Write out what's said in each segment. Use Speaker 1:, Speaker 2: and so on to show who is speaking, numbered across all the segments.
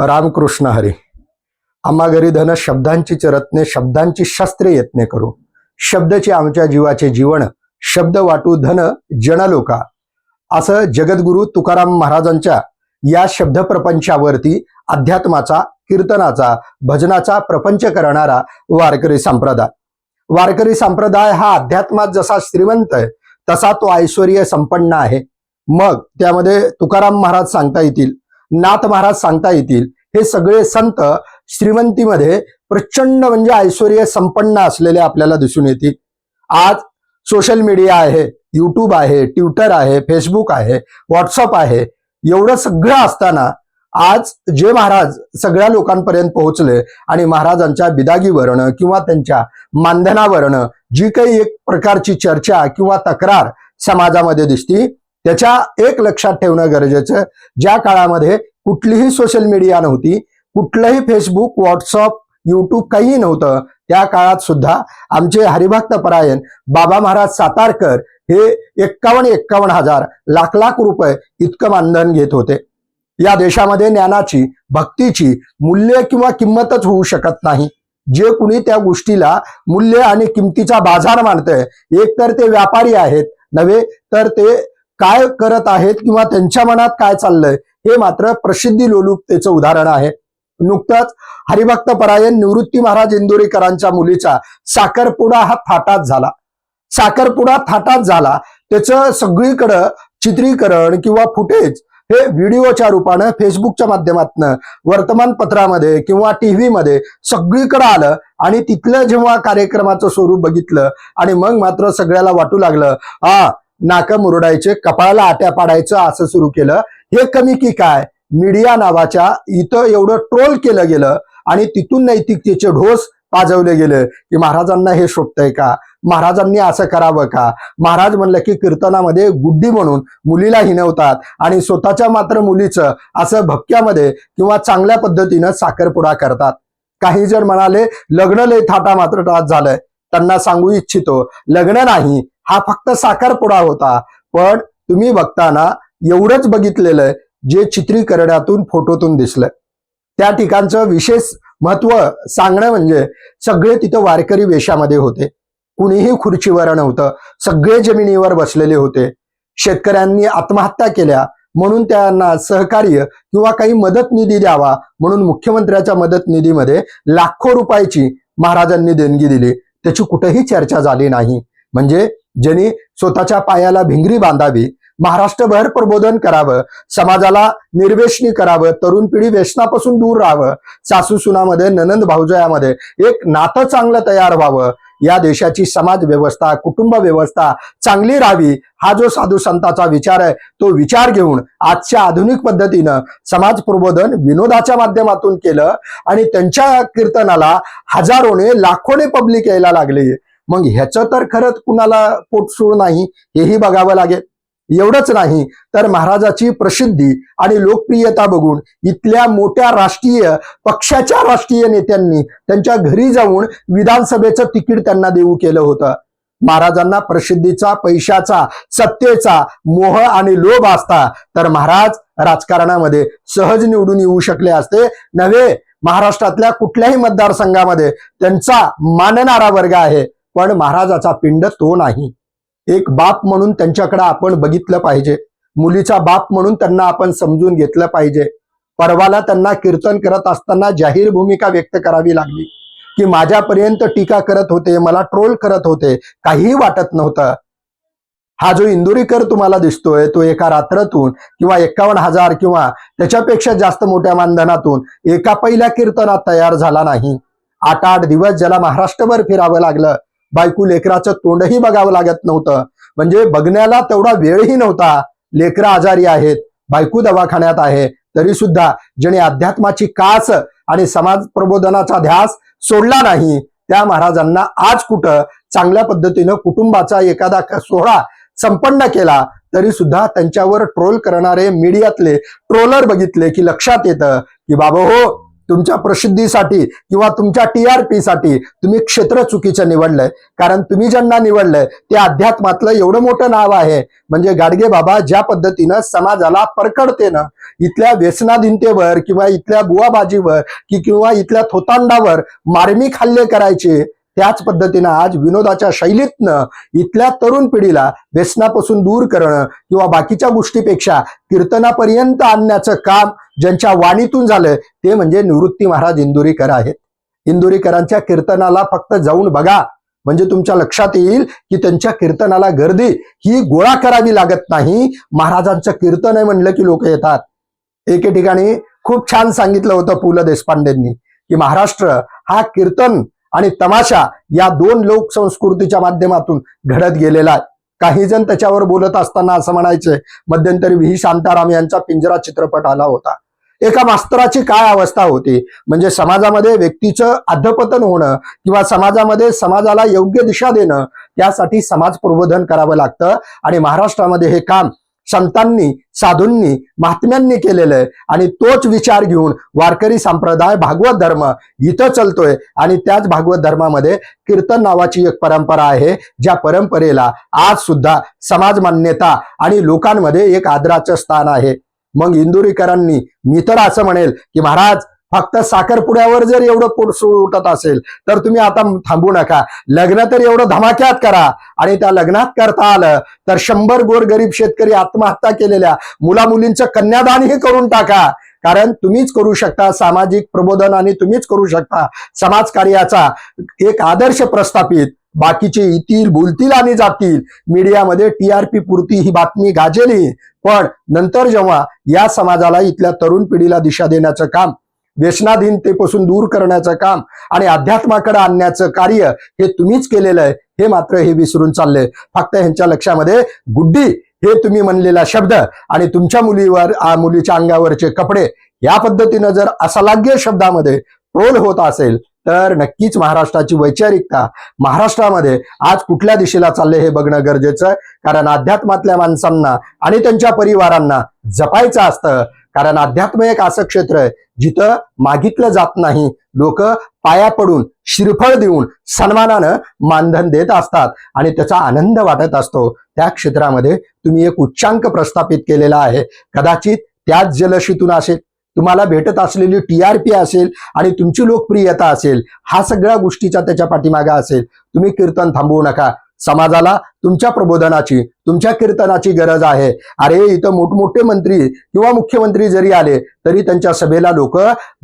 Speaker 1: रामकृष्ण हरी. आम्हा घरी धन शब्दांची रत्ने शब्दांची शस्त्रे यत्ने करू. शब्दचे आमच्या जीवाचे जीवन शब्द वाटू धन जनलोका. असं जगद्गुरु तुकाराम महाराजांच्या या शब्द प्रपंचावरती अध्यात्माचा कीर्तनाचा भजनाचा प्रपंच करणारा वारकरी संप्रदाय. वारकरी संप्रदाय हा अध्यात्मात जसा श्रीमंत आहे तसा तो ऐश्वर्य संपन्न आहे. मग त्यामध्ये तुकाराम महाराज सांगता येतील नाथ महाराज सांगता येतील. हे सगळे संत श्रीमंतीमध्ये प्रचंड म्हणजे ऐश्वर्य संपन्न असलेले आपल्याला दिसून येतील. आज सोशल मीडिया आहे युट्यूब आहे ट्विटर आहे फेसबुक आहे व्हॉट्सअप आहे. एवढं सगळं असताना आज जे महाराज सगळ्या लोकांपर्यंत पोहोचले आणि महाराजांच्या बिदागीवरनं किंवा त्यांच्या मानधनावरनं जी काही एक प्रकारची चर्चा किंवा तक्रार समाजामध्ये दिसती त्याच्या एक लक्षात ठेवणं गरजेचं. ज्या काळामध्ये कुठलीही सोशल मीडिया नव्हती कुठलंही फेसबुक व्हॉट्सअप युट्यूब काहीही नव्हतं. त्या काळात सुद्धा आमचे हरिभक्त परायण बाबा महाराज सातारकर हे एक्कावन्न एक्कावन्न हजार लाख लाख रुपये इतकं मानधन घेत होते. या देशामध्ये ज्ञानाची भक्तीची मूल्य किंवा किंमतच होऊ शकत नाही. जे कुणी त्या गोष्टीला मूल्य आणि किमतीचा बाजार मानतंय एक तर ते व्यापारी आहेत नव्हे तर ते काय करत आहेत किंवा त्यांच्या मनात काय चाललंय हे मात्र प्रसिद्धी लोलुपतेचं उदाहरण आहे. नुकतंच हरिभक्त परायण निवृत्ती महाराज इंदोरीकरांच्या मुलीचा साखरपुडा हा थाटात झाला. साखरपुडा थाटात झाला त्याचं सगळीकडं चित्रीकरण किंवा फुटेज हे व्हिडिओच्या रूपानं फेसबुकच्या माध्यमातनं वर्तमानपत्रामध्ये किंवा टीव्हीमध्ये सगळीकडं आलं आणि तिथलं जेव्हा कार्यक्रमाचं स्वरूप बघितलं आणि मग मात्र सगळ्याला वाटू लागलं हा नाकं मुरडायचे कपाळाला आट्या पाडायचं असं सुरू केलं. हे कमी की काय? मीडिया नावाच्या इथं एवढं ट्रोल केलं गेलं आणि तिथून नैतिकतेचे ढोस पाजवले गेले की महाराजांना हे शोभतंय का? महाराजांनी असं करावं का? महाराज म्हणलं की कीर्तनामध्ये गुड्डी म्हणून मुलीला हिनवतात आणि स्वतःच्या मात्र मुलीचं असं भपक्यामध्ये किंवा चांगल्या पद्धतीनं साखरपुडा करतात. काही जण म्हणाले लग्न लय थाटा मात्र त्रास झालंय. त्यांना सांगू इच्छितो लग्न नाही हा फक्त साखरपुडा होता. पण तुम्ही बघताना एवढंच बघितलेलं आहे जे चित्रीकरणातून फोटोतून दिसलं त्या ठिकाणचं विशेष महत्त्व सांगणं म्हणजे सगळे तिथं वारकरी वेशामध्ये होते. कुणीही खुर्चीवर नव्हतं. सगळे जमिनीवर बसलेले होते. शेतकऱ्यांनी आत्महत्या केल्या म्हणून त्यांना सहकार्य किंवा काही मदत निधी द्यावा म्हणून मुख्यमंत्र्याच्या मदत निधीमध्ये लाखो रुपयाची महाराजांनी देणगी दिली. त्याची कुठेही चर्चा झाली नाही. म्हणजे ज्यांनी स्वतःच्या पायाला भिंगरी बांधावी महाराष्ट्रभर प्रबोधन करावं समाजाला निर्वेशनी करावं तरुण पिढी व्यसनापासून दूर राहावं सासू सुनामध्ये ननंद भाऊजयामध्ये एक नातं चांगलं तयार व्हावं. या देशाची समाज व्यवस्था कुटुंब व्यवस्था चांगली राहावी हा जो साधू संतांचा विचार आहे तो विचार घेऊन आजच्या आधुनिक पद्धतीनं समाज प्रबोधन विनोदाच्या माध्यमातून केलं आणि त्यांच्या कीर्तनाला हजारोने लाखोने पब्लिक यायला लागली. मग ह्याचं तर खरंच कुणाला पोटसूळ नाही हेही बघावं लागेल. एवढंच नाही तर महाराजाची प्रसिद्धी आणि लोकप्रियता बघून इथल्या मोठ्या राष्ट्रीय पक्षाच्या राष्ट्रीय नेत्यांनी त्यांच्या घरी जाऊन विधानसभेचं तिकीट त्यांना देऊ केलं होतं. महाराजांना प्रसिद्धीचा पैशाचा सत्तेचा मोह आणि लोभ असता तर महाराज राजकारणामध्ये सहज निवडून येऊ शकले असते. नव्हे महाराष्ट्रातल्या कुठल्याही मतदारसंघामध्ये त्यांचा मानणारा वर्ग आहे. पण महाराजाचा पिंड तो नाही. एक बाप म्हणून त्यांच्याकडे आपण बघितलं पाहिजे. मुलीचा बाप म्हणून त्यांना आपण समजून घेतलं पाहिजे. परवाला त्यांना कीर्तन करत असताना जाहीर भूमिका व्यक्त करावी लागली. की माझ्यापर्यंत टीका करत होते मला ट्रोल करत होते काहीही वाटत नव्हतं. हा जो इंदुरीकर तुम्हाला दिसतोय तो एका रात्रातून किंवा एकावन्न हजार किंवा त्याच्यापेक्षा जास्त मोठ्या मानधनातून एका पहिल्या कीर्तनात तयार झाला नाही. आठ आठ दिवस ज्याला महाराष्ट्रभर फिरावं लागलं बायकू लेकराचं तोंडही बघावं लागत नव्हतं. म्हणजे बघण्याला तेवढा वेळही नव्हता. लेकरं आजारी आहेत बायकू दवाखान्यात आहे तरी सुद्धा ज्याने अध्यात्माची कास आणि समाज प्रबोधनाचा ध्यास सोडला नाही त्या महाराजांना आज कुठं चांगल्या पद्धतीनं कुटुंबाचा एखादा क- सोहळा संपन्न केला तरी सुद्धा त्यांच्यावर ट्रोल करणारे मीडियातले ट्रोलर बघितले की लक्षात येतं की बाबा हो तुमच्या प्रसिद्धीसाठी किंवा तुमच्या टी आर पी साठी तुम्ही क्षेत्र चुकीचं निवडलंय. कारण तुम्ही ज्यांना निवडलंय ते अध्यात्मातलं एवढं मोठं नाव आहे. म्हणजे गाडगे बाबा ज्या पद्धतीनं समाजाला परकडते ना इथल्या व्यसनाधीनतेवर किंवा इथल्या बुवाबाजीवर कि किंवा इथल्या थोतांडावर मार्मिक हल्ले करायचे त्याच पद्धतीनं आज विनोदाच्या शैलीतनं इथल्या तरुण पिढीला व्यसनापासून दूर करणं किंवा बाकीच्या गोष्टीपेक्षा कीर्तनापर्यंत आणण्याचं काम ज्यांच्या वाणीतून झालं ते म्हणजे निवृत्ती महाराज इंदुरीकर आहेत. इंदुरीकरांच्या कीर्तनाला फक्त जाऊन बघा. म्हणजे तुमच्या लक्षात येईल की त्यांच्या कीर्तनाला गर्दी ही गोळा करावी लागत नाही. महाराजांचं कीर्तन आहे म्हणलं की लोक येतात. एके ठिकाणी खूप छान सांगितलं होतं पु ल देशपांडेंनी की महाराष्ट्र हा कीर्तन आणि तमाशा या दोन लोकसंस्कृतीच्या माध्यमातून घडत गेलेला आहे. काही जण त्याच्यावर बोलत असताना असं म्हणायचे मध्यंतरी व्ही. शांताराम यांचा पिंजरा चित्रपट आला होता. एका मास्तराची काय अवस्था होती? म्हणजे समाजामध्ये व्यक्तीचं अधपतन होणं किंवा समाजामध्ये समाजाला योग्य दिशा देणं त्यासाठी समाज प्रबोधन करावं लागतं आणि महाराष्ट्रामध्ये हे काम संतांनी साधूंनी महात्म्यांनी केलेलं आहे. आणि तोच विचार घेऊन वारकरी संप्रदाय भागवत धर्म इथं चलतोय. आणि त्याच भागवत धर्मामध्ये कीर्तन नावाची एक परंपरा आहे ज्या परंपरेला आज सुद्धा समाज मान्यता आणि लोकांमध्ये एक आदराचं स्थान आहे. मग इंदुरीकरांनी मी तर असं म्हणेल की महाराज फक्त साखरपुड्यावर जर एवढं पोट उठत असेल तर तुम्ही आता थांबू नका. लग्न तर एवढं धमाक्यात करा. आणि त्या लग्नात करता आलं तर शंभर गोर गरीब शेतकरी आत्महत्या केलेल्या मुला मुलींचं कन्यादानही करून टाका. कारण तुम्हीच करू शकता सामाजिक प्रबोधन आणि तुम्हीच करू शकता समाजकार्याचा एक आदर्श प्रस्थापित. बाकीचे येतील बोलतील आणि जातील. मीडियामध्ये टीआरपी पुरती ही बातमी गाजेली. पण नंतर जेव्हा या समाजाला इथल्या तरुण पिढीला दिशा देण्याचं काम व्यसनाधीनतेपासून दूर करण्याचं काम आणि अध्यात्माकडे आणण्याचं कार्य हे तुम्हीच केलेलं आहे हे मात्र हे विसरून चाललंय फक्त ह्यांच्या लक्षामध्ये गुड्डी हे तुम्ही म्हणलेला शब्द आणि तुमच्या मुलीवर मुलीच्या अंगावरचे कपडे या पद्धतीनं जर असलाग्य शब्दामध्ये ट्रोल होत असेल तर नक्कीच महाराष्ट्राची वैचारिकता महाराष्ट्रामध्ये आज कुठल्या दिशेला चालले हे बघणं गरजेचं आहे. कारण अध्यात्मातल्या माणसांना आणि त्यांच्या परिवारांना जपायचं असतं कारण अध्यात्म एक असं क्षेत्र आहे जिथं मागितलं जात नाही. लोक पाया पडून श्रीफळ देऊन सन्मानानं मानधन देत असतात आणि त्याचा आनंद वाटत असतो. त्या क्षेत्रामध्ये तुम्ही एक उच्चांक प्रस्थापित केलेला आहे. कदाचित त्याच जलशीतून असेल तुम्हाला भेटत असलेली टीआरपी असेल आणि तुमची लोकप्रियता असेल हा सगळ्या गोष्टीचा त्याच्या पाठीमागा असेल. तुम्ही कीर्तन थांबवू नका. समाजाला तुमच्या प्रबोधनाची तुमच्या कीर्तनाची गरज आहे. अरे इथं मोठमोठे मंत्री किंवा मुख्यमंत्री जरी आले तरी त्यांच्या सभेला लोक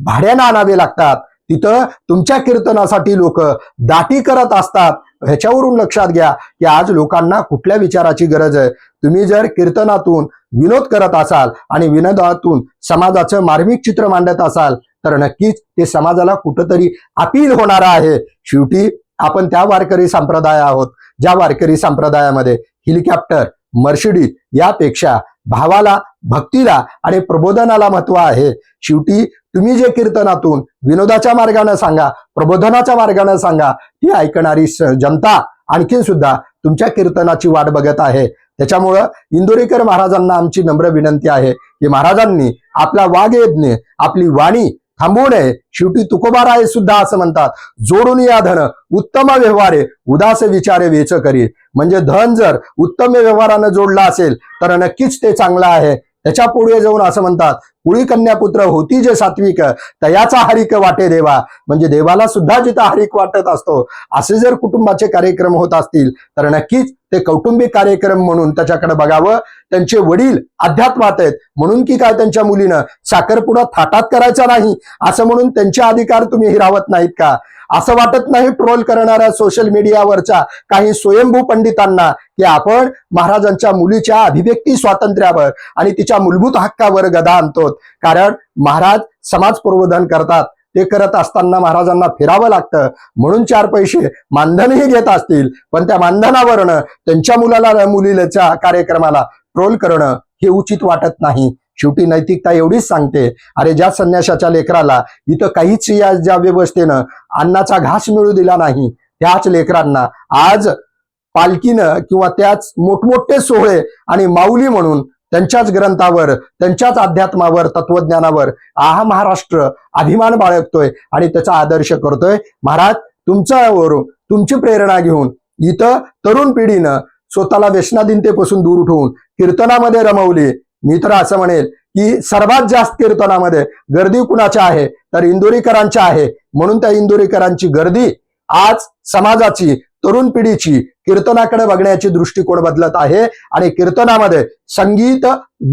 Speaker 1: भाड्यानं आणावे लागतात. तिथं तुमच्या कीर्तनासाठी लोक दाटी करत असतात. ह्याच्यावरून लक्षात घ्या की आज लोकांना कुठल्या विचाराची गरज आहे. तुम्ही जर कीर्तनातून विनोद करत असाल आणि विनोदातून समाजाचं मार्मिक चित्र मांडत असाल तर नक्कीच ते समाजाला कुठंतरी अपील होणार आहे. शेवटी आपण त्या वारकरी संप्रदाय आहोत. ज्या वारकरी संप्रदायामध्ये हेलिकॉप्टर मर्शिडीज यापेक्षा भावाला भक्तीला आणि प्रबोधनाला महत्त्व आहे. शेवटी तुम्ही जे कीर्तनातून विनोदाच्या मार्गाने सांगा प्रबोधनाच्या मार्गाने सांगा ही ऐकणारी जनता आणखीन सुद्धा तुमच्या कीर्तनाची वाट बघत आहे. त्याच्यामुळं इंदोरीकर महाराजांना आमची नम्र विनंती आहे की महाराजांनी आपला वाघयज्ञ आपली वाणी थांबवू नये. शेवटी तुकोबाराय सुद्धा असं म्हणतात जोडून या धन उत्तम व्यवहारे उदास विचारे वेच करी म्हणजे धन जर उत्तम व्यवहारानं जोडला असेल तर नक्कीच ते चांगलं आहे. त्याच्या पुढे जाऊन असं म्हणतात कुळी कन्यापुत्र होती जे सात्विक तयाचा हरिक वाटे देवा. म्हणजे देवाला सुद्धा जिथं हरिक वाटत असतो असे जर कुटुंबाचे कार्यक्रम होत असतील तर नक्कीच ते कौटुंबिक कार्यक्रम म्हणून त्याच्याकडे बघावं. त्यांचे वडील अध्यात्मात आहेत म्हणून की काय त्यांच्या मुलीनं? साखरपुडा थाटात करायचा नाही असं म्हणून त्यांचे अधिकार तुम्ही हिरावत नाहीत का? असं वाटत नाही ट्रोल करणाऱ्या सोशल मीडियावरच्या काही स्वयंभू पंडितांना की आपण महाराजांच्या मुलीच्या अभिव्यक्ती स्वातंत्र्यावर आणि तिच्या मूलभूत हक्कावर गदा आणतो कारण महाराज समाज प्रबोधन करतात. ते करत असताना महाराजांना फिरावं लागतं. म्हणून चार पैसे मानधनही घेत असतील. पण त्या मानधनावरनं त्यांच्या मुलाला मुलीच्या कार्यक्रमाला ट्रोल करणं हे उचित वाटत नाही. शेवटी नैतिकता एवढीच सांगते. अरे ज्या संन्याशाच्या लेकराला इथं काहीच या ज्या व्यवस्थेनं अन्नाचा घास मिळू दिला नाही त्याच लेकरांना आज पालखीनं किंवा त्याच मोठमोठे सोहळे आणि माऊली म्हणून त्यांच्याच ग्रंथावर त्यांच्याच अध्यात्मावर तत्वज्ञानावर आहा महाराष्ट्र अभिमान बाळगतोय आणि त्याचा आदर्श करतोय. महाराज तुमच्यावरून तुमची प्रेरणा घेऊन इथं तरुण पिढीनं स्वतःला व्यसनाधीनतेपासून दूर उठवून कीर्तनामध्ये रमवली. मी तर असं म्हणेल की सर्वात जास्त कीर्तनामध्ये गर्दी कुणाच्या आहे? तर इंदोरीकरांच्या आहे. म्हणून त्या इंदोरीकरांची गर्दी आज समाजाची तरुण पिढीची कीर्तनाकडे बघण्याची दृष्टिकोन बदलत आहे. आणि कीर्तनामध्ये संगीत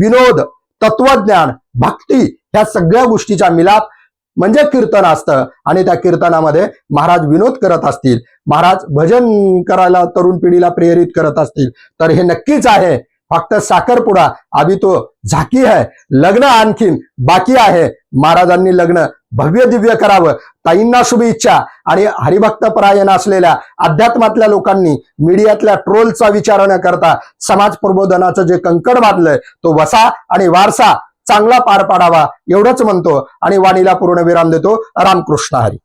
Speaker 1: विनोद तत्वज्ञान भक्ती ह्या सगळ्या गोष्टीचा मिलाप म्हणजे कीर्तन असतं. आणि त्या कीर्तनामध्ये महाराज विनोद करत असतील. महाराज भजन करायला तरुण पिढीला प्रेरित करत असतील. तर हे नक्कीच आहे. फक्त साखरपुडा. आधी तो झाकी आहे. लग्न आणखीन बाकी आहे. महाराजांनी लग्न भव्य दिव्य करावं. ताईंना शुभेच्छा आणि हरिभक्त परायण असलेल्या अध्यात्मातल्या लोकांनी मीडियातल्या ट्रोलचा विचार न करता समाज प्रबोधनाचं जे कंकड बांधलंय तो वसा आणि वारसा चांगला पार पाडावा एवढंच म्हणतो आणि वाणीला पूर्ण विराम देतो रामकृष्ण हरी.